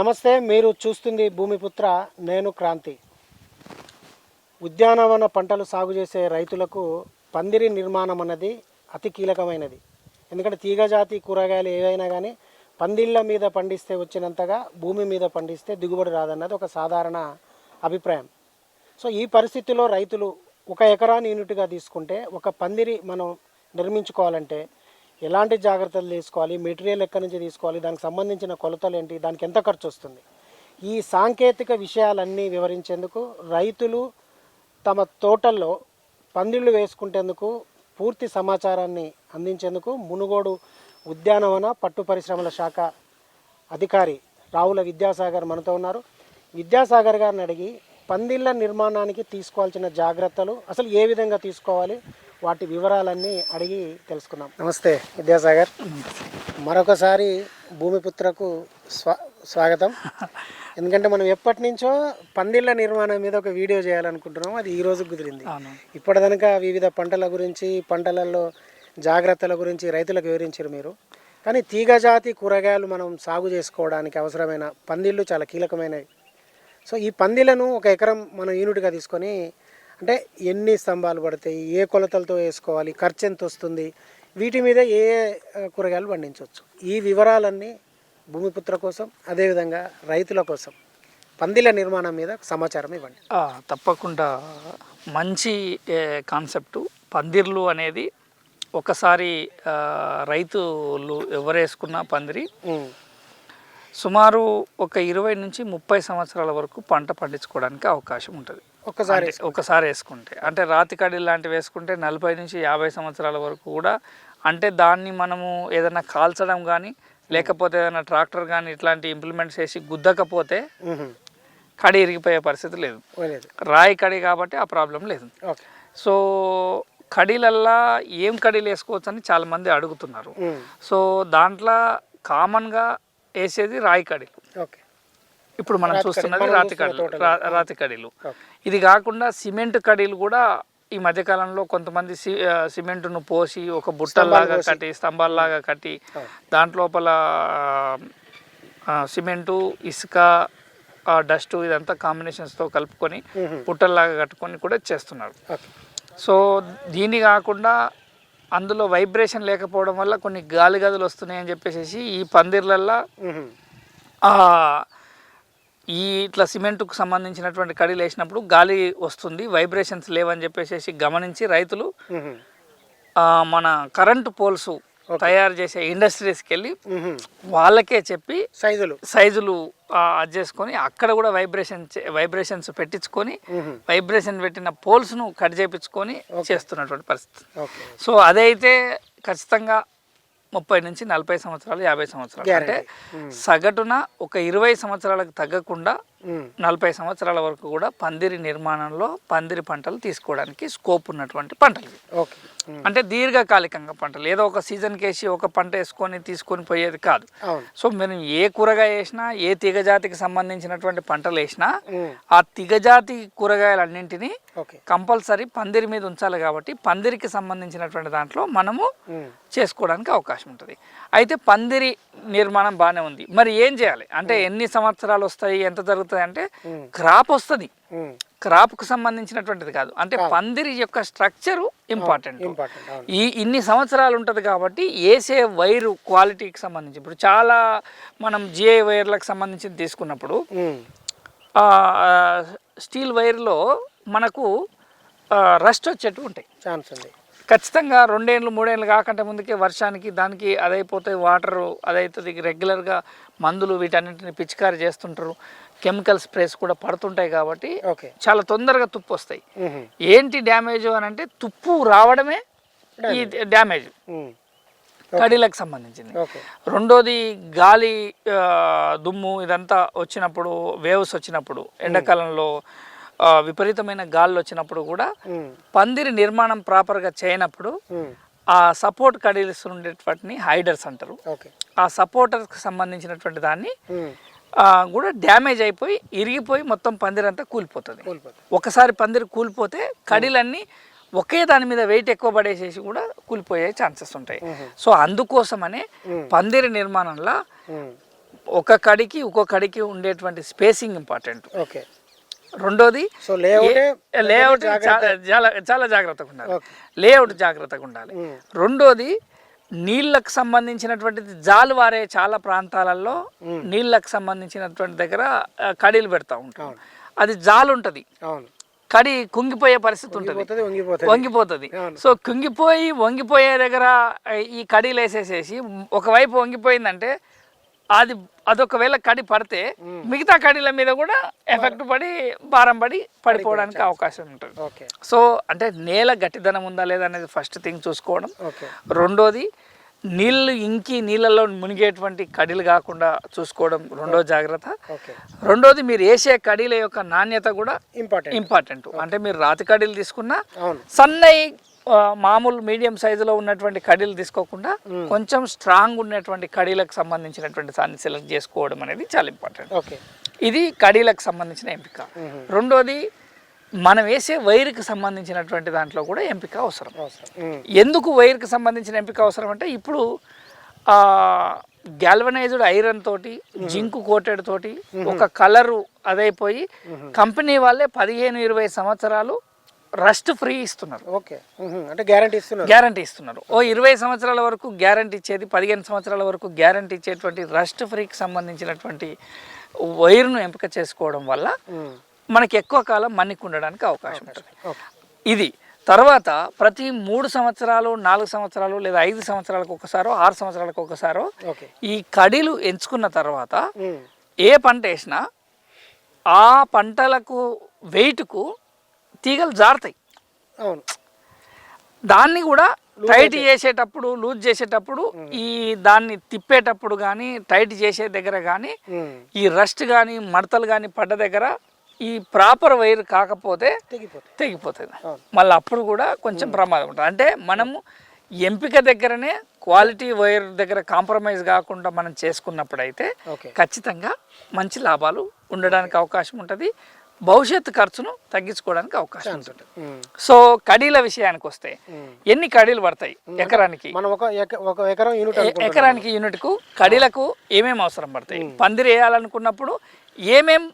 నమస్తే మీరు చూస్తుంది భూమిపుత్ర నేను క్రాంతి. ఉద్యానవన పంటలు సాగు చేసే రైతులకు పందిరి నిర్మాణం అన్నది అతి కీలకమైనది. ఎందుకంటే తీగజాతి కూరగాయలు ఏవైనా కానీ పందిళ్ళ మీద పండిస్తే వచ్చినంతగా భూమి మీద పండిస్తే దిగుబడి రాదన్నది ఒక సాధారణ అభిప్రాయం. సో ఈ పరిస్థితిలో రైతులు ఒక ఎకరాన్ని యూనిట్గా తీసుకుంటే ఒక పందిరి మనం నిర్మించుకోవాలంటే ఎలాంటి జాగ్రత్తలు తీసుకోవాలి? మెటీరియల్ ఎక్కడి నుంచి తీసుకోవాలి? దానికి సంబంధించిన కొలతలు ఏంటి? దానికి ఎంత ఖర్చు వస్తుంది? ఈ సాంకేతిక విషయాలన్నీ వివరించేందుకు రైతులు తమ తోటల్లో పందిళ్ళు వేసుకుంటేందుకు పూర్తి సమాచారాన్ని అందించేందుకు మునుగోడు ఉద్యానవన పట్టు పరిశ్రమల శాఖ అధికారి రావుల విద్యాసాగర్ మనతో ఉన్నారు. విద్యాసాగర్ గారిని అడిగి పందిళ్ళ నిర్మాణానికి తీసుకోవాల్సిన జాగ్రత్తలు అసలు ఏ విధంగా తీసుకోవాలి? వాటి వివరాలన్నీ అడిగి తెలుసుకుందాం నమస్తే విద్యాసాగర్. మరొకసారి భూమిపుత్రకు స్వా స్వాగతం. ఎందుకంటే మనం ఎప్పటి నుంచో పందిళ్ళ నిర్మాణం మీద ఒక వీడియో చేయాలనుకుంటున్నాం. అది ఈ రోజు కుదిరింది. ఇప్పటిదనక వివిధ పంటల గురించి పంటలలో జాగ్రత్తల గురించి రైతులకు వివరించారు మీరు. కానీ తీగజాతి కూరగాయలు మనం సాగు చేసుకోవడానికి అవసరమైన పందిళ్ళు చాలా కీలకమైనవి. సో ఈ పందిలను ఒక ఎకరం మనం యూనిట్గా తీసుకొని అంటే ఎన్ని స్తంభాలు పడతాయి ఏ కొలతలతో వేసుకోవాలి ఖర్చు ఎంత వస్తుంది వీటి మీద ఏ కూరగాయలు పండించవచ్చు. ఈ వివరాలన్నీ భూమిపుత్ర కోసం అదేవిధంగా రైతుల కోసం పందిళ్ళ నిర్మాణం మీద సమాచారం ఇవ్వండి. తప్పకుండా. మంచి కాన్సెప్టు. పందిర్లు అనేది ఒకసారి రైతులు ఎవరేసుకున్న పందిరి. సుమారు ఒక ఇరవై నుంచి ముప్పై సంవత్సరాల వరకు పంట పండించుకోవడానికి అవకాశం ఉంటుంది. ఒక్కసారి అంటే ఒకసారి వేసుకుంటే. అంటే రాతి కడ్డీలు లాంటివి వేసుకుంటే నలభై నుంచి యాభై సంవత్సరాల వరకు కూడా అంటే దాన్ని మనము ఏదైనా కాల్చడం కానీ లేకపోతే ఏదైనా ట్రాక్టర్ కానీ ఇట్లాంటి ఇంప్లిమెంట్స్ వేసి గుద్దకపోతే కడి ఇరిగిపోయే పరిస్థితి లేదు. రాయి కడి కాబట్టి ఆ ప్రాబ్లం లేదు. సో కడీలల్లా ఏం కడీలు వేసుకోవచ్చు అని చాలామంది అడుగుతున్నారు. ఉమ్, సో దాంట్లో కామన్గా వేసేది రాయి కడీలు. ఓకే. ఇప్పుడు మనం చూస్తున్నది రాతి కడీలు రాతి కడీలు. ఇది కాకుండా సిమెంట్ కడీలు కూడా ఈ మధ్యకాలంలో కొంతమంది సి సిమెంటును పోసి ఒక బుట్టల్లాగా. కట్టి స్తంభాల్లాగా కట్టి. దాంట్లోపల సిమెంటు ఇసుక డస్ట్ ఇదంతా కాంబినేషన్స్తో కలుపుకొని ఉహుం, బుట్టల్లాగా కట్టుకొని కూడా చేస్తున్నారు. సో దీన్ని కాకుండా అందులో వైబ్రేషన్ లేకపోవడం వల్ల కొన్ని గాలి గదులు వస్తున్నాయని చెప్పేసి ఈ పందిర్లల్లో ఈ ఇట్లా సిమెంట్కు సంబంధించినటువంటి కడీలు వేసినప్పుడు గాలి వస్తుంది వైబ్రేషన్స్ లేవని చెప్పేసి గమనించి రైతులు మన కరెంటు పోల్స్ తయారు చేసే ఇండస్ట్రీస్కి వెళ్ళి. వాళ్ళకే చెప్పి సైజులు. సైజులు అది చేసుకొని అక్కడ కూడా వైబ్రేషన్ వైబ్రేషన్స్ పెట్టించుకొని వైబ్రేషన్ పెట్టిన పోల్స్ను కట్ చేపించుకొని చేస్తున్నటువంటి పరిస్థితి. సో అదైతే ఖచ్చితంగా ముప్పై నుంచి నలభై సంవత్సరాలు యాభై సంవత్సరాలు అంటే. సగటున ఒక ఇరవై సంవత్సరాలకు తగ్గకుండా నలభై సంవత్సరాల వరకు కూడా పందిరి నిర్మాణంలో పందిరి పంటలు తీసుకోవడానికి స్కోప్ ఉన్నటువంటి పంటలు. ఓకే. అంటే దీర్ఘకాలికంగా పంటలు. ఏదో ఒక సీజన్కి వేసి ఒక పంట వేసుకొని తీసుకొని పోయేది కాదు. సో మీరు ఏ కూరగాయ వేసినా ఏ తీగజాతికి సంబంధించినటువంటి పంటలు వేసినా ఆ తీగజాతి కూరగాయలన్నింటినీ కంపల్సరీ పందిరి మీద ఉంచాలి కాబట్టి పందిరికి సంబంధించినటువంటి దాంట్లో మనము చేసుకోవడానికి అవకాశం ఉంటుంది. అయితే పందిరి నిర్మాణం బాగానే ఉంది. మరి ఏం చేయాలి? అంటే ఎన్ని సంవత్సరాలు వస్తాయి? ఎంత జరుగుతుంది? అంటే ఉమ్, క్రాప్ వస్తుంది. ఉమ్, క్రాప్కు సంబంధించినటువంటిది కాదు. అంటే పందిరి యొక్క స్ట్రక్చరు ఇంపార్టెంట్. ఈ ఇన్ని సంవత్సరాలు ఉంటుంది కాబట్టి వేసే వైరు క్వాలిటీకి సంబంధించి ఇప్పుడు చాలా మనం జిఐ వైర్లకు సంబంధించి తీసుకున్నప్పుడు స్టీల్ వైర్లో మనకు రస్ట్ వచ్చేట్టు ఉంటాయి. ఛాన్స్ ఉంది. ఖచ్చితంగా రెండేళ్ళు మూడేళ్ళు కాకంటే ముందుకే వర్షానికి దానికి అదైపోతాయి వాటర్ అదైతుంది రెగ్యులర్గా మందులు వీటన్నింటిని పిచికారి చేస్తుంటారు. కెమికల్ స్ప్రేస్ కూడా పడుతుంటాయి కాబట్టి చాలా తొందరగా తుప్పు వస్తాయి. ఏంటి డ్యామేజ్ అని అంటే తుప్పు రావడమే ఈ డ్యామేజ్. కడీలకు సంబంధించింది. రెండోది గాలి దుమ్ము ఇదంతా వచ్చినప్పుడు వేవ్స్ వచ్చినప్పుడు ఎండాకాలంలో విపరీతమైన గాళ్ళు వచ్చినప్పుడు కూడా పందిరి నిర్మాణం ప్రాపర్గా చేయనప్పుడు ఆ సపోర్ట్ ఉండేటివాటిని హైడర్స్ అంటారు. ఆ సపోర్టర్కి సంబంధించినటువంటి దాన్ని కూడా డ్యామేజ్ అయిపోయి ఇరిగిపోయి మొత్తం పందిరంతా కూలిపోతుంది. కూలిపోతుంది. ఒకసారి పందిరి కూలిపోతే కడీలన్నీ ఒకే దాని మీద వెయిట్ ఎక్కువ పడేసేసి కూడా కూలిపోయే ఛాన్సెస్ ఉంటాయి. సో అందుకోసమనే. పందిరి నిర్మాణంలో ఒక కడికి ఒక్కొక్క కడికి ఉండేటువంటి స్పేసింగ్ ఇంపార్టెంట్. ఓకే. రెండోది లేఅవుటే చాలా చాలా జాగ్రత్తగా ఉండాలి. లేఅవుట్ జాగ్రత్తగా ఉండాలి. రెండోది నీళ్ళకు సంబంధించినటువంటిది జాలు వారే చాలా ప్రాంతాలలో నీళ్ళకు సంబంధించినటువంటి దగ్గర కడీలు పెడతా ఉంటాం అది జాలు ఉంటుంది. కడి కుంగిపోయే పరిస్థితి ఉంటుంది. పోతుంది వంగిపోతుంది. సో కుంగిపోయి వంగిపోయే దగ్గర ఈ కడీలు వేసేసేసి ఒకవైపు వంగిపోయిందంటే అది అదొకవేళ కడి పడితే మిగతా కడీల మీద కూడా ఎఫెక్ట్ పడి భారం పడి పడిపోవడానికి అవకాశం ఉంటుంది. సో అంటే నేల గట్టిదనం ఉందా లేదా అనేది ఫస్ట్ థింగ్ చూసుకోవడం. రెండోది నీళ్ళు ఇంకి నీళ్ళలో మునిగేటువంటి కడీలు కాకుండా చూసుకోవడం రెండో జాగ్రత్త. రెండోది మీరు వేసే కడీల యొక్క నాణ్యత కూడా ఇంపార్టెంట్ ఇంపార్టెంట్ అంటే మీరు రాతి కడీలు తీసుకున్నా సన్నయి ఆ, మామూలు మీడియం సైజులో ఉన్నటువంటి కడీలు తీసుకోకుండా కొంచెం స్ట్రాంగ్ ఉన్నటువంటి కడీలకు సంబంధించినటువంటి దాన్ని సెలెక్ట్ చేసుకోవడం అనేది చాలా ఇంపార్టెంట్ ఓకే. ఇది కడీలకు సంబంధించిన ఎంపిక. రెండోది మనం వేసే వైర్కి సంబంధించినటువంటి దాంట్లో కూడా ఎంపిక అవసరం. ఎందుకు వైర్కి సంబంధించిన ఎంపిక అవసరం అంటే ఇప్పుడు గ్యాల్వనైజ్డ్ ఐరన్ తోటి జింకు కోటెడ్ తోటి ఒక కలరు అదైపోయి కంపెనీ వాళ్ళే పదిహేను ఇరవై సంవత్సరాలు రస్ట్ ఫ్రీ ఇస్తున్నారు. ఓకే. అంటే గ్యారంటీ ఇస్తున్నారు. గ్యారంటీ ఇస్తున్నారు. ఓ ఇరవై సంవత్సరాల వరకు గ్యారంటీ ఇచ్చేది పదిహేను సంవత్సరాల వరకు గ్యారంటీ ఇచ్చేటువంటి రస్ట్ ఫ్రీకి సంబంధించినటువంటి వైర్ను ఎంపిక చేసుకోవడం వల్ల. మనకి ఎక్కువ కాలం మన్నిక ఉండడానికి అవకాశం ఉంటుంది. ఇది. తర్వాత ప్రతి మూడు సంవత్సరాలు నాలుగు సంవత్సరాలు లేదా ఐదు సంవత్సరాలకు ఒకసారో ఆరు సంవత్సరాలకు ఒకసారో ఈ కడీలు ఎంచుకున్న తర్వాత. ఏ పంట వేసినా ఆ పంటలకు వెయిట్కు తీగలు జారుతాయి. అవును. దాన్ని కూడా టైట్ చేసేటప్పుడు లూజ్ చేసేటప్పుడు ఈ దాన్ని తిప్పేటప్పుడు కానీ టైట్ చేసే దగ్గర కానీ ఉమ్. ఈ రస్ట్ కానీ మడతలు కానీ పడ్డ దగ్గర ఈ ప్రాపర్ వైర్ కాకపోతే తెగిపోతుంది. మళ్ళీ అప్పుడు కూడా కొంచెం ప్రమాదం ఉంటుంది. అంటే మనము ఎంపిక దగ్గరనే క్వాలిటీ వైర్ దగ్గర కాంప్రమైజ్ కాకుండా మనం చేసుకున్నప్పుడు అయితే ఓకే. ఖచ్చితంగా మంచి లాభాలు ఉండడానికి అవకాశం ఉంటుంది. భవిష్యత్తు ఖర్చును తగ్గించుకోవడానికి అవకాశం ఉంటుంది. సో కడీల విషయానికి వస్తే. ఎన్ని కడీలు పడతాయి ఎకరానికి? మనం ఒక ఎక- ఒక ఎకరం యూనిట్ ఎకరానికి యూనిట్కు కడీలకు ఏమేమి అవసరం పడతాయి? పందిరి వేయాలనుకున్నప్పుడు ఏమేం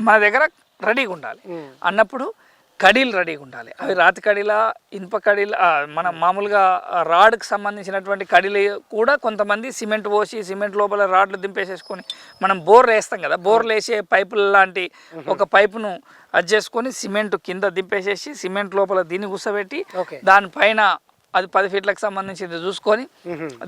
మన దగ్గర రెడీగా ఉండాలి. అన్నప్పుడు కడీలు రెడీగా ఉండాలి. అవి రాతి కడీల ఇనుప కడీల మన మామూలుగా రాడ్కి సంబంధించినటువంటి కడీలు కూడా కొంతమంది సిమెంట్ పోసి సిమెంట్ లోపల రాడ్లు దింపేసేసుకొని మనం బోర్ వేస్తాం కదా. బోర్లు వేసే పైపులు లాంటి ఒక పైపును అది చేసుకొని సిమెంట్ కింద దింపేసేసి సిమెంట్ లోపల దీన్ని కూర్చోబెట్టి ఓకే. దానిపైన అది పది ఫీట్లకు సంబంధించింది చూసుకొని.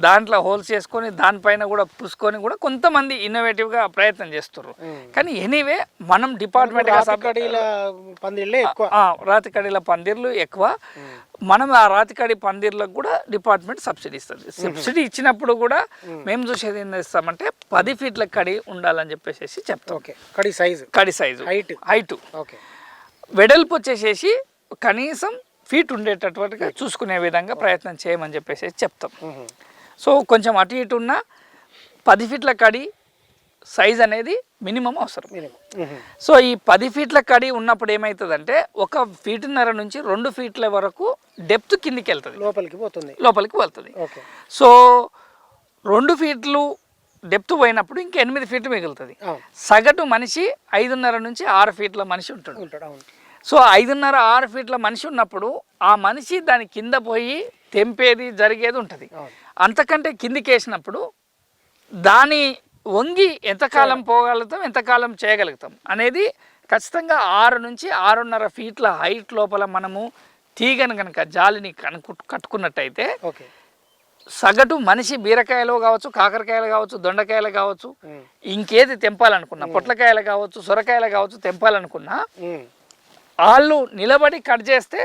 దాంట్లో హోల్స్ చేసుకొని దానిపైన కూడా పుసుకొని కూడా కొంతమంది ఇన్నోవేటివ్గా ప్రయత్నం చేస్తున్నారు. కానీ ఎనీవే మనం డిపార్ట్మెంట్ రాతి కడీల పందిర్లు ఎక్కువ. మనం ఆ రాతి కడి పందిర్లకు కూడా డిపార్ట్మెంట్ సబ్సిడీ ఇస్తుంది. సబ్సిడీ ఇచ్చినప్పుడు కూడా మేము. చూసేది ఏం చేస్తామంటే పది ఫీట్ల కడి ఉండాలని చెప్పేసి చెప్తాం. ఓకే. కడి సైజు. కడి సైజు. హైట్. హైట్. ఓకే. వెడల్పు వచ్చేసేసి కనీసం ఫీట్ ఉండేటటువంటిగా చూసుకునే విధంగా ప్రయత్నం చేయమని చెప్పేసి చెప్తాం. సో కొంచెం అటు ఇటు ఉన్న పది ఫీట్ల కడి సైజ్ అనేది మినిమం అవసరం. సో ఈ పది ఫీట్ల కడి ఉన్నప్పుడు ఏమవుతుందంటే ఒక ఫీటున్నర నుంచి రెండు ఫీట్ల వరకు డెప్త్ కిందికి వెళ్తుంది లోపలికి పోతుంది. లోపలికి వెళ్తుంది సో రెండు ఫీట్లు డెప్త్ పోయినప్పుడు ఇంకా ఎనిమిది ఫీట్లు మిగులుతుంది. సగటు మనిషి ఐదున్నర నుంచి ఆరు ఫీట్ల మనిషి ఉంటాడు. ఉంటాడు సో ఐదున్నర ఆరు ఫీట్ల మనిషి ఉన్నప్పుడు ఆ మనిషి దాని కింద పోయి తెంపేది జరిగేది ఉంటుంది. అంతకంటే కిందికి వేసినప్పుడు దాని వంగి ఎంతకాలం పోగలుగుతాం ఎంతకాలం చేయగలుగుతాం అనేది ఖచ్చితంగా ఆరు నుంచి ఆరున్నర ఫీట్ల హైట్ లోపల మనము తీగను కనుక జాలిని కనుకు కట్టుకున్నట్టయితే ఓకే. సగటు మనిషి బీరకాయలు కావచ్చు కాకరకాయలు కావచ్చు దొండకాయలు కావచ్చు. ఇంకేది తెంపాలనుకున్నా పొట్లకాయలు కావచ్చు సొరకాయలు కావచ్చు తెంపాలనుకున్నా. వాళ్ళు నిలబడి కట్ చేస్తే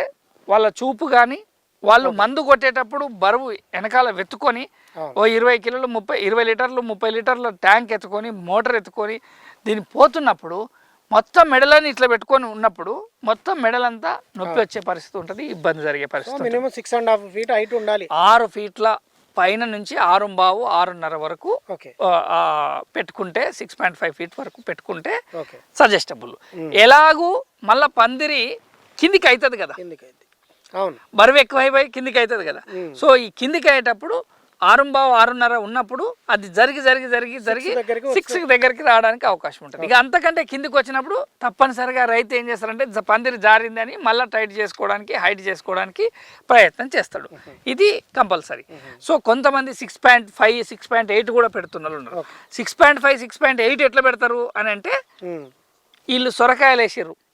వాళ్ళ చూపు కానీ వాళ్ళు మందు కొట్టేటప్పుడు బరువు వెనకాల వెతుకొని. ఓ ఇరవై కిలోలు ముప్పై ఇరవై లీటర్లు ముప్పై లీటర్ల ట్యాంక్ ఎత్తుకొని మోటార్ ఎత్తుకొని దీన్ని పోతున్నప్పుడు మొత్తం మెడలని ఇట్లా పెట్టుకొని ఉన్నప్పుడు మొత్తం మెడలంతా నొప్పి వచ్చే పరిస్థితి ఉంటుంది ఇబ్బంది జరిగే పరిస్థితి. Minimum six and half feet height ఉండాలి. ఆరు ఫీట్ల పైన నుంచి ఆరు బావు ఆరున్నర వరకు పెట్టుకుంటే సిక్స్ పాయింట్ ఫైవ్ ఫీట్ వరకు పెట్టుకుంటే సజెస్టబుల్. ఎలాగూ మళ్ళా పందిరి కిందికి అవుతుంది కదా. కిందికి అవును. బరువు ఎక్కువైపోయి కిందికి అవుతుంది కదా. సో ఈ కిందికి అయ్యేటప్పుడు ఆరుంబావు ఆరున్నర ఉన్నప్పుడు అది జరిగి జరిగి జరిగి జరిగి సిక్స్ దగ్గరికి రావడానికి అవకాశం ఉంటుంది. ఇక అంతకంటే కిందికి వచ్చినప్పుడు తప్పనిసరిగా రైతు ఏం చేస్తారంటే పందిరి జారిందని మళ్ళీ టైట్ చేసుకోవడానికి హైట్ చేసుకోవడానికి ప్రయత్నం చేస్తాడు. ఇది కంపల్సరీ. సో కొంతమంది six point five six point eight కూడా పెడుతున్నారు ఉన్నారు. Six point five six point eight ఎట్లా పెడతారు అని అంటే. వీళ్ళు సొరకాయలు వేసిర్రు ఓకే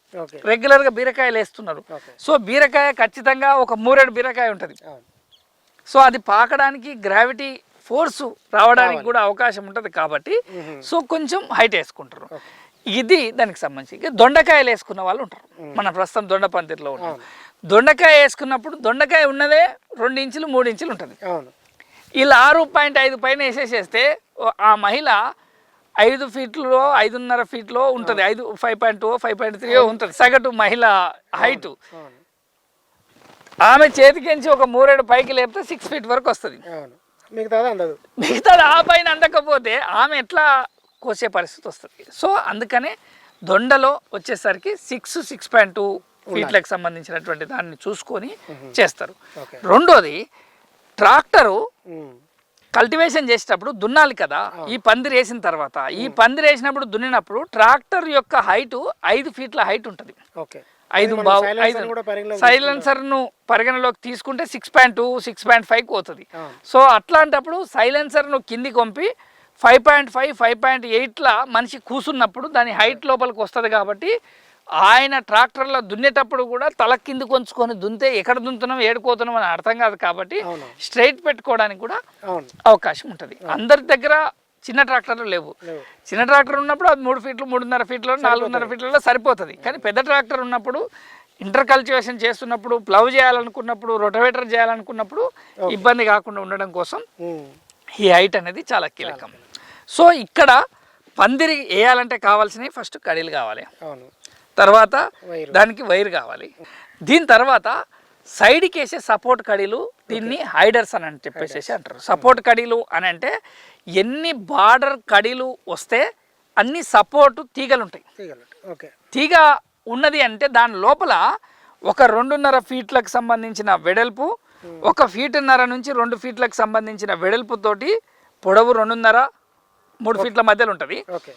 రెగ్యులర్గా బీరకాయలు వేస్తున్నారు. సో బీరకాయ ఖచ్చితంగా ఒక మూరేడు బీరకాయ ఉంటుంది. సో అది పాకడానికి గ్రావిటీ ఫోర్స్ రావడానికి కూడా అవకాశం ఉంటుంది కాబట్టి సో కొంచెం హైట్ వేసుకుంటారు. ఇది దానికి సంబంధించి దొండకాయలు వేసుకున్న వాళ్ళు ఉంటారు. మన ప్రస్తుతం దొండ పందిరిలో ఉన్నాం దొండకాయ వేసుకున్నప్పుడు దొండకాయ ఉన్నదే రెండు ఇంచులు మూడు ఇంచులు ఉంటుంది. ఇలా ఆరు పాయింట్ ఐదు పైన వేసేసేస్తే ఆ మహిళ ఐదు ఫీట్లో ఐదున్నర ఫీట్లో ఉంటుంది. ఐదు five point two five point three ఉంటుంది. సగటు మహిళ హైట్ ఆమె చేతికించి ఒక మూరేడు పైకి లేపితే సిక్స్ ఫీట్ వరకు వస్తుంది. మిగతాది అందదు. మిగతాది ఆ పైన అందకపోతే ఆమె ఎట్లా కోసే పరిస్థితి వస్తుంది? సో అందుకనే దొండలో వచ్చేసరికి సిక్స్ సిక్స్ పాయింట్ టూ ఫీట్లకు సంబంధించినటువంటి దాన్ని చూసుకొని చేస్తారు. రెండోది ట్రాక్టరు. కల్టివేషన్ చేసేటప్పుడు దున్నాలి కదా. ఈ పందిరి వేసిన తర్వాత ఈ పందిరి వేసినప్పుడు దున్నినప్పుడు ట్రాక్టర్ యొక్క హైట్ ఐదు ఫీట్ల హైట్ ఉంటుంది. ఓకే. ఐదు బావు ఐదు కూడా పరిగణలోకి సైలెన్సర్ను పరిగణలోకి తీసుకుంటే six point two six point five పోతుంది. సో అట్లాంటప్పుడు సైలెన్సర్ను కిందికి పంపి five point five five point ఎయిట్లా మనిషి కూసున్నప్పుడు దాని హైట్ లోపలికి వస్తుంది కాబట్టి ఆయన ట్రాక్టర్లో దున్నేటప్పుడు కూడా తల కింది కొంచుకొని దున్నితే ఎక్కడ దున్నుతున్నాం ఏడుకోతున్నాం అని అర్థం కాదు కాబట్టి. స్ట్రైట్ పెట్టుకోవడానికి కూడా అవకాశం ఉంటుంది. అందరి దగ్గర చిన్న ట్రాక్టర్లు లేవు. చిన్న ట్రాక్టర్ ఉన్నప్పుడు అది మూడు ఫీట్లు మూడున్నర ఫీట్లో నాలుగున్నర ఫీట్లలో సరిపోతుంది. కానీ పెద్ద ట్రాక్టర్ ఉన్నప్పుడు ఇంటర్ కల్టివేషన్ చేస్తున్నప్పుడు ప్లవ్ చేయాలనుకున్నప్పుడు రొటవేటర్ చేయాలనుకున్నప్పుడు ఇబ్బంది కాకుండా ఉండడం కోసం. ఈ హైట్ అనేది చాలా కీలకం. సో ఇక్కడ పందిరి వేయాలంటే కావాల్సినవి ఫస్ట్ కడీలు కావాలి. అవును. తర్వాత. దానికి వైర్ కావాలి. దీని తర్వాత సైడ్కి వేసే సపోర్ట్ కడీలు దీన్ని హైడర్స్ అని అని చెప్పేసి అంటారు. సపోర్ట్ కడీలు అని అంటే ఎన్ని బార్డర్ కడీలు వస్తే అన్ని సపోర్ట్ తీగలు ఉంటాయి. ఓకే. తీగ ఉన్నది అంటే దాని లోపల ఒక రెండున్నర ఫీట్లకు సంబంధించిన వెడల్పు ఒక ఫీటున్నర నుంచి రెండు ఫీట్లకు సంబంధించిన వెడల్పుతోటి పొడవు రెండున్నర మూడు ఫీట్ల మధ్యలో ఉంటుంది. ఓకే.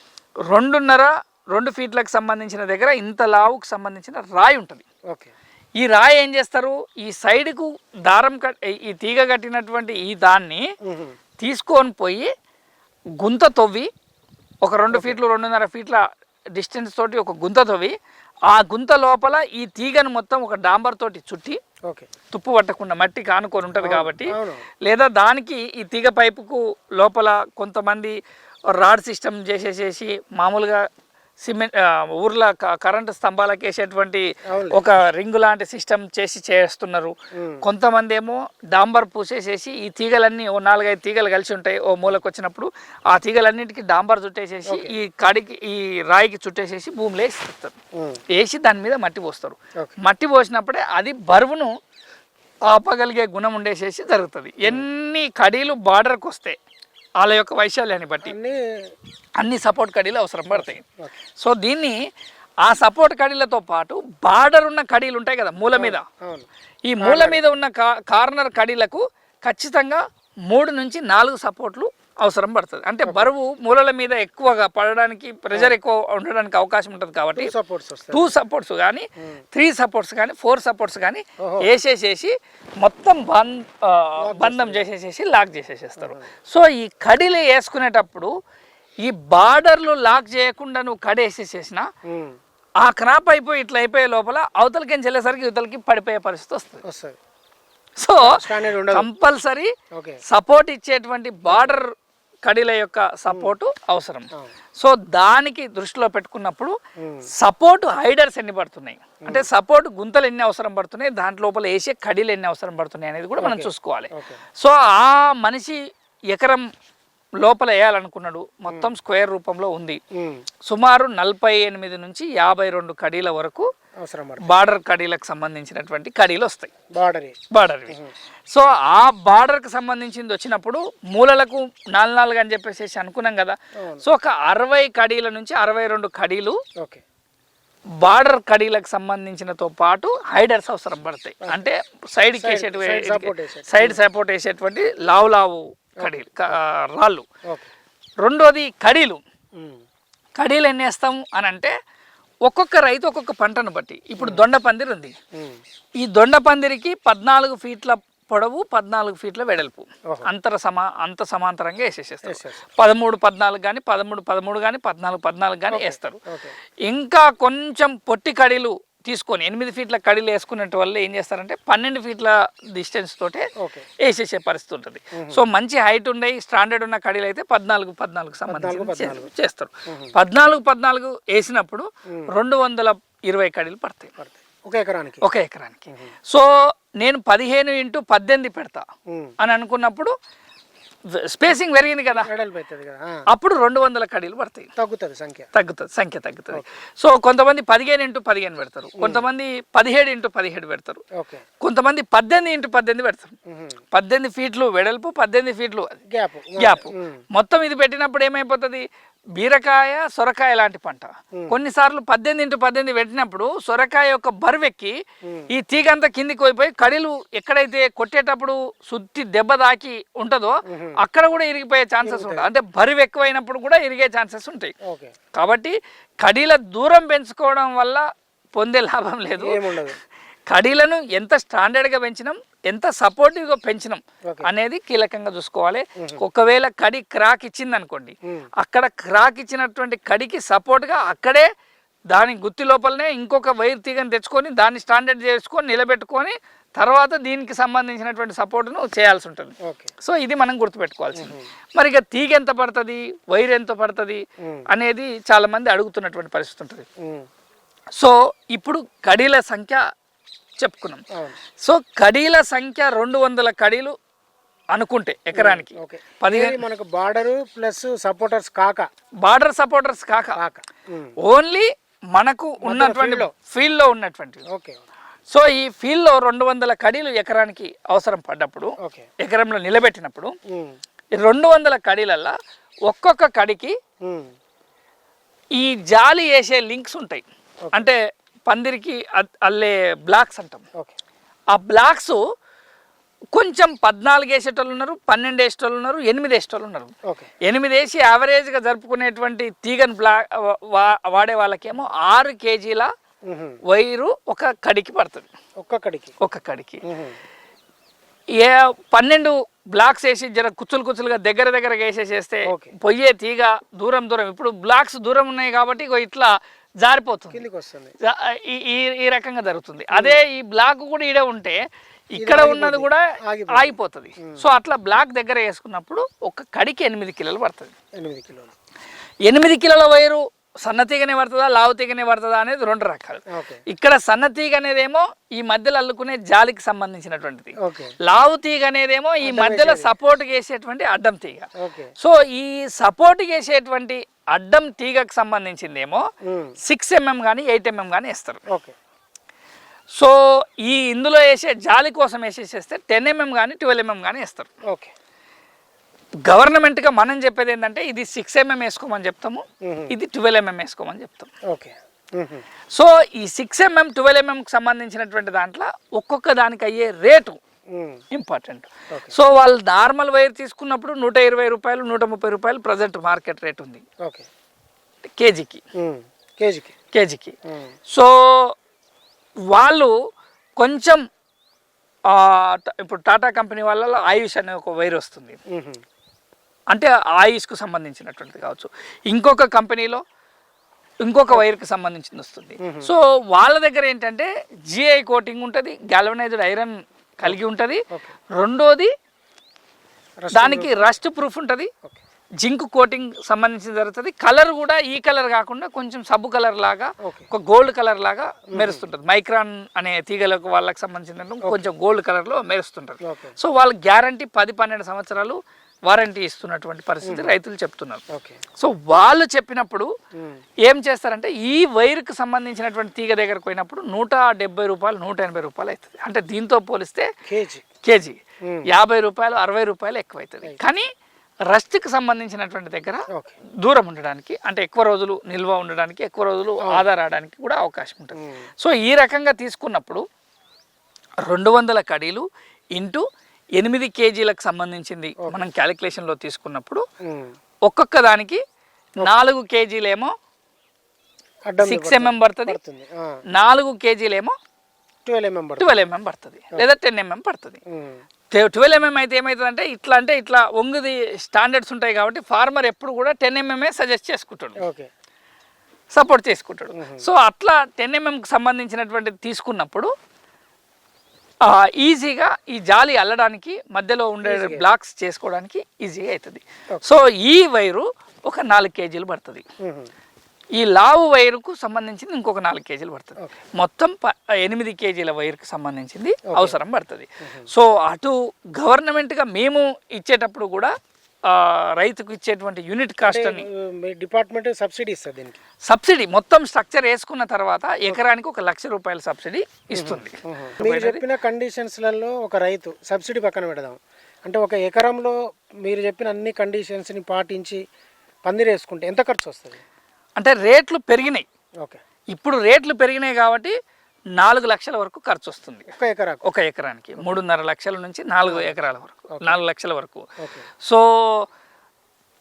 రెండున్నర రెండు ఫీట్లకు సంబంధించిన దగ్గర ఇంత లావుకు సంబంధించిన రాయి ఉంటుంది. ఓకే. ఈ రాయి ఏం చేస్తారు? ఈ సైడ్కు దారం కట్ ఈ తీగ కట్టినటువంటి ఈ దాన్ని. తీసుకొని పోయి గుంత తవ్వి ఒక రెండు ఫీట్లు రెండున్నర ఫీట్ల డిస్టెన్స్ తోటి ఒక గుంత తవ్వి ఆ గుంత లోపల ఈ తీగను మొత్తం ఒక డాంబర్ తోటి చుట్టి ఓకే. తుప్పు పట్టకుండా మట్టి కానుకొని ఉంటుంది కాబట్టి లేదా దానికి ఈ తీగ పైపుకు లోపల కొంతమంది రాడ్ సిస్టమ్ చేసేసేసి మామూలుగా సిమెంట్ ఊర్ల కరెంటు స్తంభాలకు వేసేటువంటి. ఒక రింగు లాంటి సిస్టమ్ చేసి చేస్తున్నారు. కొంతమంది ఏమో డాంబర్ పూసేసేసి ఈ తీగలన్నీ ఓ నాలుగైదు తీగలు కలిసి ఉంటాయి ఓ మూలకు వచ్చినప్పుడు ఆ తీగలన్నిటికీ డాంబర్ చుట్టేసేసి ఈ కడికి ఈ రాయికి చుట్టేసేసి భూమిలో వేస్తారు ఉమ్. వేసి దాని మీద మట్టి పోస్తారు మట్టి పోసినప్పుడే అది బరువును ఆపగలిగే గుణం ఉండేసేసి జరుగుతుంది ఎన్ని కడీలు బార్డర్కి వస్తే వాళ్ళ యొక్క వైశాల్యాన్ని బట్టి. అన్నీ సపోర్ట్ కడీలు అవసరం పడతాయి. సో దీన్ని ఆ సపోర్ట్ కడీలతో పాటు బార్డర్ ఉన్న కడీలు ఉంటాయి కదా మూల మీద. ఈ మూల మీద ఉన్న కా- కార్నర్ కడీలకు ఖచ్చితంగా మూడు నుంచి నాలుగు సపోర్ట్లు అవసరం పడుతుంది. అంటే బరువు మూలల మీద ఎక్కువగా పడడానికి ప్రెషర్ ఎక్కువ ఉండడానికి అవకాశం ఉంటుంది కాబట్టి టూ సపోర్ట్స్ కానీ త్రీ సపోర్ట్స్ కానీ ఫోర్ సపోర్ట్స్ కానీ. వేసేసేసి మొత్తం బంధం చేసేసేసి లాక్ చేసేసేస్తారు. సో ఈ కడిలు వేసుకునేటప్పుడు ఈ బార్డర్లు లాక్ చేయకుండా నువ్వు కడి వేసేసేసిన ఉమ్. ఆ క్రాప్ అయిపోయి ఇట్లా అయిపోయే లోపల అవతలకి ఏం చెల్లేసరికి ఇవతలకి పడిపోయే పరిస్థితి వస్తుంది. సో కంపల్సరీ సపోర్ట్ ఇచ్చేటువంటి బార్డర్ కడీల యొక్క సపోర్టు అవసరం. సో దానికి దృష్టిలో పెట్టుకున్నప్పుడు. సపోర్ట్ హైడర్స్ ఎన్ని పడుతున్నాయి? అంటే సపోర్ట్ గుంతలు ఎన్ని అవసరం పడుతున్నాయి? దాంట్ లోపల వేసే కడీలు ఎన్ని అవసరం పడుతున్నాయి అనేది కూడా మనం చూసుకోవాలి. సో ఆ మనిషి ఎకరం లోపల వేయాలనుకున్నాడు మొత్తం స్క్వేర్ రూపంలో ఉంది. సుమారు నలభై ఎనిమిది నుంచి యాభై రెండు కడీల వరకు బార్డర్ కడీలకు సంబంధించినటువంటి కడీలు వస్తాయి. బార్డర్ బార్డర్ సో ఆ బార్డర్కి సంబంధించింది వచ్చినప్పుడు మూలలకు నాలుగు నాలుగు అని చెప్పేసి అనుకున్నాం కదా. సో ఒక అరవై కడీల నుంచి అరవై రెండు కడీలు ఓకే. బార్డర్ కడీలకు సంబంధించినతో పాటు హైడర్స్ అవసరం పడతాయి. అంటే సైడ్ Side- side support వేసేటివి. సైడ్ సపోర్ట్ వేసేటువంటి లావు లావు కడీలు రాళ్ళు. రెండోది కడీలు. కడీలు ఎన్ని వేస్తాం అని అంటే ఒక్కొక్క రైతు ఒక్కొక్క పంటను బట్టి. ఇప్పుడు దొండ పందిరి ఉంది. ఈ దొండ పందిరికి పద్నాలుగు ఫీట్ల పొడవు పద్నాలుగు ఫీట్ల వెడల్పు. అంతర సమా అంత సమాంతరంగా వేసేసేస్తారు. పదమూడు పద్నాలుగు కానీ పదమూడు పదమూడు కానీ పద్నాలుగు పద్నాలుగు కానీ వేస్తారు. ఇంకా కొంచెం పొట్టి కడీలు తీసుకొని ఎనిమిది ఫీట్ల కడీలు వేసుకునేట వల్ల ఏం చేస్తారంటే పన్నెండు ఫీట్ల డిస్టెన్స్ తోటే వేసేసే పరిస్థితి ఉంటుంది. సో మంచి హైట్ ఉండే స్టాండర్డ్ ఉన్న కడీలు అయితే పద్నాలుగు పద్నాలుగు సంబంధించి. చేస్తారు. పద్నాలుగు పద్నాలుగు వేసినప్పుడు రెండు వందల ఇరవై కడీలు పడతాయి. పడతాయి. ఒక ఎకరానికి. ఒక ఎకరానికి. సో నేను పదిహేను ఇంటూ పద్దెనిమిది పెడతా. అని అనుకున్నప్పుడు స్పేసింగ్ పెరిగింది కదా. వెడల్పు అవుతుంది కదా. అప్పుడు రెండు వందల కడీలు పడతాయి. తగ్గుతుంది సంఖ్య. తగ్గుతుంది సంఖ్య తగ్గుతుంది. సో కొంతమంది పదిహేను ఇంటూ పదిహేను పెడతారు. కొంతమంది పదిహేడు ఇంటూ పదిహేడు పెడతారు. కొంతమంది పద్దెనిమిది ఇంటూ పద్దెనిమిది పెడతారు. పద్దెనిమిది ఫీట్లు వెడల్పు పద్దెనిమిది ఫీట్లు గ్యాప్. గ్యాప్. మొత్తం ఇది పెట్టినప్పుడు ఏమైపోతుంది? బీరకాయ సొరకాయ లాంటి పంట. కొన్నిసార్లు పద్దెనిమిది ఇంటూ పద్దెనిమిది పెట్టినప్పుడు సొరకాయ యొక్క బరువెక్కి ఈ తీగ అంతా కిందికి పోయిపోయి కడీలు ఎక్కడైతే కొట్టేటప్పుడు సుత్తి దెబ్బ దాకి ఉంటుందో అక్కడ కూడా ఇరిగిపోయే ఛాన్సెస్ ఉంటాయి. అంటే బరువు ఎక్కువైనప్పుడు కూడా ఇరిగే ఛాన్సెస్ ఉంటాయి. కాబట్టి కడీల దూరం పెంచుకోవడం వల్ల పొందే లాభం లేదు. కడీలను ఎంత స్టాండర్డ్గా పెంచినాం ఎంత సపోర్టివ్గా పెంచినాం. అనేది కీలకంగా చూసుకోవాలి ఒకవేళ కడి క్రాక్ ఇచ్చింది అనుకోండి. అక్కడ క్రాక్ ఇచ్చినటువంటి కడికి సపోర్ట్గా అక్కడే దాని గుత్తి లోపలనే ఇంకొక వైర్ తీగని తెచ్చుకొని దాన్ని స్టాండర్డ్ చేసుకొని నిలబెట్టుకొని తర్వాత దీనికి సంబంధించినటువంటి సపోర్ట్ను చేయాల్సి ఉంటుంది సో ఇది మనం గుర్తుపెట్టుకోవాల్సింది మరి ఇక తీగ ఎంత పడుతుంది వైర్ ఎంత పడుతుంది. అనేది చాలా మంది అడుగుతున్నటువంటి పరిస్థితి ఉంటుంది. సో ఇప్పుడు కడీల సంఖ్య చెప్పుకున్నాం. సో కడీల సంఖ్య రెండు వందల కడీలు అనుకుంటే ఎకరానికి. ఓకే. పదిహేను మనకు బార్డర్ ప్లస్ సపోర్టర్స్ కాక. బార్డర్ సపోర్టర్స్ కాక. ఓన్లీ మనకు ఉన్నటువంటి field లో. ఉన్నటువంటి ఓకే. సో ఈ ఫీల్డ్లో రెండు వందల కడీలు ఎకరానికి అవసరం పడ్డప్పుడు ఎకరంలో నిలబెట్టినప్పుడు రెండు వందల కడీలల్లా ఒక్కొక్క కడికి. ఈ జాలి వేసే లింక్స్ ఉంటాయి. అంటే పందిరికి అల్లే బ్లాక్స్ అంటాం. ఓకే. ఆ బ్లాక్స్ కొంచెం పద్నాలుగు వేసేటోళ్ళు ఉన్నారు పన్నెండు వేసేటోళ్ళు ఉన్నారు ఎనిమిది వేసేటోళ్ళు ఉన్నారు. ఓకే. ఎనిమిది వేసి యావరేజ్గా జరుపుకునేటువంటి తీగన్ బ్లా వా- వాడే వాళ్ళకేమో ఆరు కేజీల. వైరు ఒక కడికి పడుతుంది. ఒక్కొక్కడికి ఒక కడికి. ఉహుం. ఏ పన్నెండు బ్లాక్స్ వేసి జర కుచ్చులు కుచ్చులుగా దగ్గర దగ్గరగా వేసేసేస్తే. పొయ్యే తీగ దూరం దూరం. ఇప్పుడు బ్లాక్స్ దూరం ఉన్నాయి కాబట్టి ఇట్లా జారిపోతుంది. ఈ ఈ- రకంగా జరుగుతుంది. అదే ఈ బ్లాక్ కూడా ఈడే ఉంటే ఇక్కడ ఉన్నది కూడా. ఆగిపోతుంది. సో అట్లా బ్లాక్ దగ్గర వేసుకున్నప్పుడు ఒక కడికి ఎనిమిది కిలోలు పడుతుంది. ఎనిమిది కిలోలు. ఎనిమిది కిలోల వైరు సన్నతీగనే పడుతుందా లావు తీగనే పడుతుందా అనేది రెండు రకాలు. ఇక్కడ సన్నతీగ అనేదేమో ఈ మధ్యలో అల్లుకునే జాలికి సంబంధించినటువంటిది. లావు తీగ అనేదేమో ఈ మధ్యలో సపోర్ట్ వేసేటువంటి అడ్డం తీగ. సో ఈ సపోర్ట్ వేసేటువంటి అడ్డం తీగకు సంబంధించిందేమో. సిక్స్ ఎంఎం కానీ ఎయిట్ ఎంఎం కానీ వేస్తారు. సో ఈ ఇందులో వేసే జాలి కోసం వేసేసేస్తే టెన్ ఎంఎం కానీ ట్వెల్వ్ ఎంఎం కానీ వేస్తారు. ఓకే. గవర్నమెంట్గా మనం చెప్పేది ఏంటంటే ఇది సిక్స్ ఎంఎం వేసుకోమని చెప్తాము. ఇది ట్వెల్వ్ ఎంఎం వేసుకోమని చెప్తాం ఓకే. సో ఈ సిక్స్ ఎంఎం ట్వెల్వ్ ఎంఎంకి సంబంధించినటువంటి దాంట్లో ఒక్కొక్క దానికి అయ్యే రేటు. ఇంపార్టెంట్. సో వాళ్ళు నార్మల్ వైర్ తీసుకున్నప్పుడు నూట ఇరవై రూపాయలు నూట ముప్పై రూపాయలు ప్రజెంట్ మార్కెట్ రేట్ ఉంది ఓకే కేజీకి. కేజీకి కేజీకి. సో వాళ్ళు కొంచెం ఇప్పుడు టాటా కంపెనీ వాళ్ళ ఆయుష్ అనే ఒక వైర్ వస్తుంది. అంటే ఆయుష్కు సంబంధించినటువంటిది కావచ్చు. ఇంకొక కంపెనీలో ఇంకొక వైర్కి సంబంధించింది వస్తుంది. సో వాళ్ళ దగ్గర ఏంటంటే జిఐ కోటింగ్ ఉంటుంది గాల్వనైజ్డ్ ఐరన్ కలిగి ఉంటుంది. రెండోది దానికి రస్ట్ ప్రూఫ్ ఉంటుంది. జింక్ కోటింగ్ సంబంధించిన జరుగుతుంది. కలర్ కూడా ఈ కలర్ కాకుండా కొంచెం సబ్బు కలర్ లాగా ఒక గోల్డ్ కలర్ లాగా మెరుస్తుంటుంది. మైక్రాన్ అనే తీగలకు వాళ్ళకి సంబంధించిన కొంచెం గోల్డ్ కలర్లో మెరుస్తుంటుంది. సో వాళ్ళ గ్యారంటీ పది పన్నెండు సంవత్సరాలు వారంటీ ఇస్తున్నటువంటి పరిస్థితి రైతులు చెప్తున్నారు. ఓకే. సో వాళ్ళు చెప్పినప్పుడు. ఏం చేస్తారంటే ఈ వైర్కి సంబంధించినటువంటి తీగ దగ్గరకు పోయినప్పుడు నూట డెబ్బై రూపాయలు నూట ఎనభై రూపాయలు అవుతుంది. అంటే దీంతో పోలిస్తే కేజీ. కేజీ. యాభై రూపాయలు అరవై రూపాయలు ఎక్కువ అవుతుంది కానీ రస్ట్కి సంబంధించినటువంటి దగ్గర దూరం ఉండడానికి అంటే ఎక్కువ రోజులు నిల్వ ఉండడానికి ఎక్కువ రోజులు ఆదా రావడానికి కూడా అవకాశం ఉంటుంది. సో ఈ రకంగా తీసుకున్నప్పుడు రెండు వందల కడీలు ఇంటూ ఎనిమిది కేజీలకు సంబంధించింది మనం క్యాలిక్యులేషన్లో తీసుకున్నప్పుడు. ఒక్కొక్క దానికి నాలుగు కేజీలేమో సిక్స్ ఎంఎం పడుతుంది. నాలుగు కేజీలేమో ట్వెల్వ్ ఎంఎం ట్వెల్వ్ ఎంఎం పడుతుంది. లేదా టెన్ ఎంఎం పడుతుంది. ట్వెల్వ్ ఎంఎం అయితే ఏమవుతుందంటే ఇట్లా అంటే ఇట్లా ఒంగుది స్టాండర్డ్స్ ఉంటాయి కాబట్టి ఫార్మర్ ఎప్పుడు కూడా టెన్ ఎంఎంఏ సజెస్ట్ చేసుకుంటాడు. సపోర్ట్ చేసుకుంటాడు. సో అట్లా టెన్ ఎంఎంకి సంబంధించినటువంటి తీసుకున్నప్పుడు ఈజీగా ఈ జాలి అల్లడానికి మధ్యలో ఉండే బ్లాక్స్ చేసుకోవడానికి ఈజీగా అవుతుంది సో ఈ వైరు ఒక నాలుగు కేజీలు పడుతుంది. ఈ లావు వైరుకు సంబంధించింది ఇంకొక నాలుగు కేజీలు పడుతుంది. మొత్తం ప- ఎనిమిది కేజీల వైర్కి సంబంధించింది అవసరం పడుతుంది. సో అటు గవర్నమెంట్గా మేము ఇచ్చేటప్పుడు కూడా రైతుకు ఇచ్చేటువంటి యూనిట్ కాస్ట్ అని డిపార్ట్మెంట్ సబ్సిడీ ఇస్తుంది దీనికి. సబ్సిడీ మొత్తం స్ట్రక్చర్ వేసుకున్న తర్వాత ఎకరానికి ఒక లక్ష రూపాయల సబ్సిడీ ఇస్తుంది. మీరు చెప్పిన కండిషన్స్లలో ఒక రైతు సబ్సిడీ పక్కన పెడదాం. అంటే ఒక ఎకరంలో మీరు చెప్పిన అన్ని కండిషన్స్ని పాటించి పందిరి వేసుకుంటే ఎంత ఖర్చు వస్తుంది? అంటే రేట్లు పెరిగినాయి. ఓకే. ఇప్పుడు రేట్లు పెరిగినాయి కాబట్టి నాలుగు లక్షల వరకు ఖర్చు వస్తుంది ఒక ఎకరాకు? ఒక ఎకరానికి. మూడున్నర లక్షల నుంచి నాలుగు ఎకరాల వరకు. నాలుగు లక్షల వరకు. సో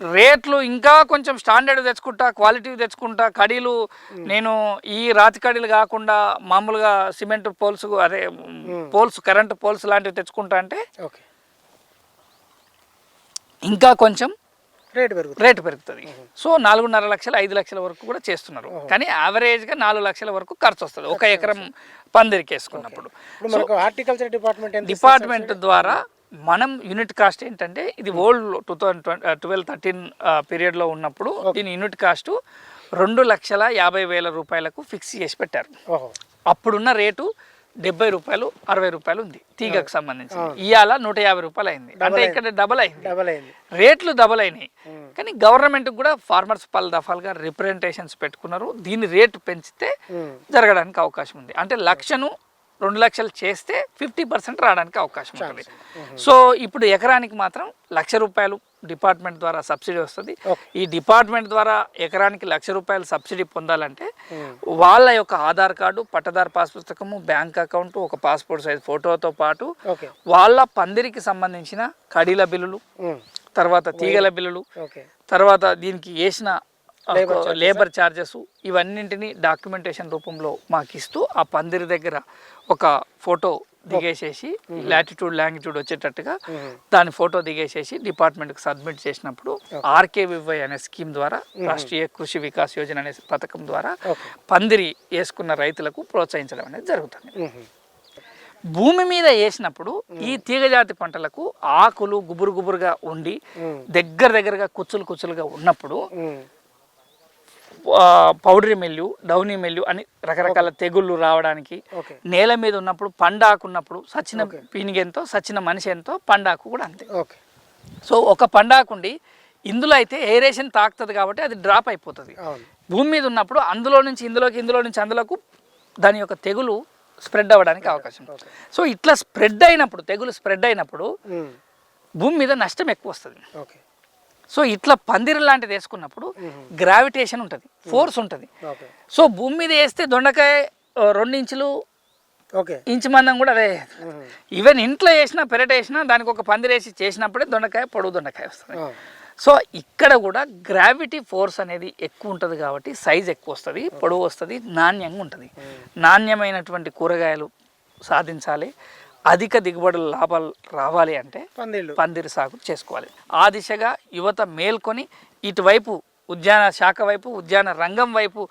రేట్లు ఇంకా కొంచెం స్టాండర్డ్ తెచ్చుకుంటా క్వాలిటీ తెచ్చుకుంటా కడీలు నేను ఈ రాతి కడీలు కాకుండా మామూలుగా సిమెంట్ పోల్స్ అదే పోల్స్ కరెంట్ పోల్స్ లాంటివి తెచ్చుకుంటా అంటే ఓకే. ఇంకా కొంచెం రేట్ పెరుగుతుంది. రేటు పెరుగుతుంది. సో నాలుగున్నర లక్షలు ఐదు లక్షల వరకు కూడా చేస్తున్నారు. కానీ యావరేజ్గా నాలుగు లక్షల వరకు ఖర్చు వస్తుంది. ఒక ఎకరం పందిరికి వేసుకున్నప్పుడు. ఇప్పుడు మనకు హార్టికల్చర్ డిపార్ట్మెంట్? డిపార్ట్మెంట్ ద్వారా మనం యూనిట్ కాస్ట్ ఏంటంటే ఇది old two thousand twelve thirteen పీరియడ్లో ఉన్నప్పుడు దీని యూనిట్ కాస్ట్ రెండు లక్షల యాభై వేల రూపాయలకు ఫిక్స్ చేసి పెట్టారు. అప్పుడున్న రేటు డెబ్బై రూపాయలు అరవై రూపాయలు ఉంది తీగకు సంబంధించి. ఇవాళ నూట యాభై రూపాయలు అయింది. అంటే ఇక్కడ డబల్ అయింది. డబల్ అయింది. రేట్లు డబల్ అయినాయి. కానీ గవర్నమెంట్ కూడా ఫార్మర్స్ పలు దఫాలుగా రిప్రజెంటేషన్స్ పెట్టుకున్నారు. దీని రేటు పెంచితే. జరగడానికి అవకాశం ఉంది. అంటే లక్షను రెండు లక్షలు చేస్తే ఫిఫ్టీ పర్సెంట్ రావడానికి అవకాశం ఉంటుంది. సో ఇప్పుడు ఎకరానికి మాత్రం లక్ష రూపాయలు డిపార్ట్మెంట్ ద్వారా సబ్సిడీ వస్తుంది. ఈ డిపార్ట్మెంట్ ద్వారా ఎకరానికి లక్ష రూపాయలు సబ్సిడీ పొందాలంటే వాళ్ళ యొక్క ఆధార్ కార్డు పట్టదారు పాస్ పుస్తకము బ్యాంక్ అకౌంట్ ఒక పాస్పోర్ట్ సైజ్ ఫోటోతో పాటు వాళ్ళ పందిరికి సంబంధించిన కడీల బిల్లులు. తర్వాత తీగల బిల్లులు తర్వాత దీనికి వేసిన లేబర్ ఛార్జెస్ ఇవన్నింటినీ డాక్యుమెంటేషన్ రూపంలో మాకు ఇస్తూ ఆ పందిరి దగ్గర ఒక ఫోటో దిగేసేసి లాటిట్యూడ్ లాంగిట్యూడ్ వచ్చేటట్టుగా దాని ఫోటో దిగేసేసి డిపార్ట్మెంట్కి సబ్మిట్ చేసినప్పుడు ఆర్కేవివై అనే స్కీమ్ ద్వారా రాష్ట్రీయ కృషి వికాస్ యోజన అనే పథకం ద్వారా పందిరి వేసుకున్న రైతులకు ప్రోత్సహించడం అనేది జరుగుతుంది. భూమి మీద వేసినప్పుడు ఈ తీగజాతి పంటలకు ఆకులు గుబురు గుబురుగా ఉండి. దగ్గర దగ్గరగా కుచ్చులు కుచ్చులుగా ఉన్నప్పుడు పౌడరీ మెల్లు డౌనీ మెల్లు అని రకరకాల తెగుళ్ళు రావడానికి నేల మీద ఉన్నప్పుడు పండాకు ఉన్నప్పుడు సచిన పీనిగెంతో సచిన మనిషి ఎంతో పండాకు కూడా అంతే. ఓకే. సో ఒక పండాకుండి ఇందులో అయితే ఏరేషన్ తాకుతుంది కాబట్టి అది డ్రాప్ అయిపోతుంది. భూమి మీద ఉన్నప్పుడు అందులో నుంచి ఇందులోకి ఇందులో నుంచి అందులోకి దాని యొక్క తెగులు స్ప్రెడ్ అవ్వడానికి అవకాశం సో ఇట్లా స్ప్రెడ్ అయినప్పుడు తెగులు స్ప్రెడ్ అయినప్పుడు. భూమి మీద నష్టం ఎక్కువ వస్తుంది. ఓకే. సో ఇట్లా పందిరి లాంటిది వేసుకున్నప్పుడు గ్రావిటేషన్ ఉంటుంది ఫోర్స్ ఉంటుంది. సో భూమి మీద వేస్తే దొండకాయ రెండు ఇంచులు ఓకే. ఇంచు మందం కూడా అదే. ఈవెన్ ఇంట్లో వేసినా పెరట వేసినా దానికి ఒక పందిరేసి చేసినప్పుడే దొండకాయ పొడుగు దొండకాయ వస్తుంది. సో ఇక్కడ కూడా గ్రావిటీ ఫోర్స్ అనేది ఎక్కువ ఉంటుంది కాబట్టి సైజ్ ఎక్కువ వస్తుంది పొడవు వస్తుంది నాణ్యంగా ఉంటుంది. నాణ్యమైనటువంటి కూరగాయలు సాధించాలి. అధిక దిగుబడుల లాభాలు రావాలి అంటే పందిళ్ళు. పందిరి సాగు చేసుకోవాలి. ఆ దిశగా యువత మేల్కొని ఇటువైపు ఉద్యాన శాఖ వైపు ఉద్యాన రంగం వైపు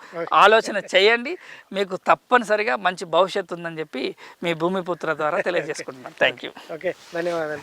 ఆలోచన చేయండి. మీకు తప్పనిసరిగా మంచి భవిష్యత్తు ఉందని చెప్పి మీ భూమిపుత్ర ద్వారా తెలియజేసుకుంటున్నాను థ్యాంక్ యూ ఓకే ధన్యవాదాలు.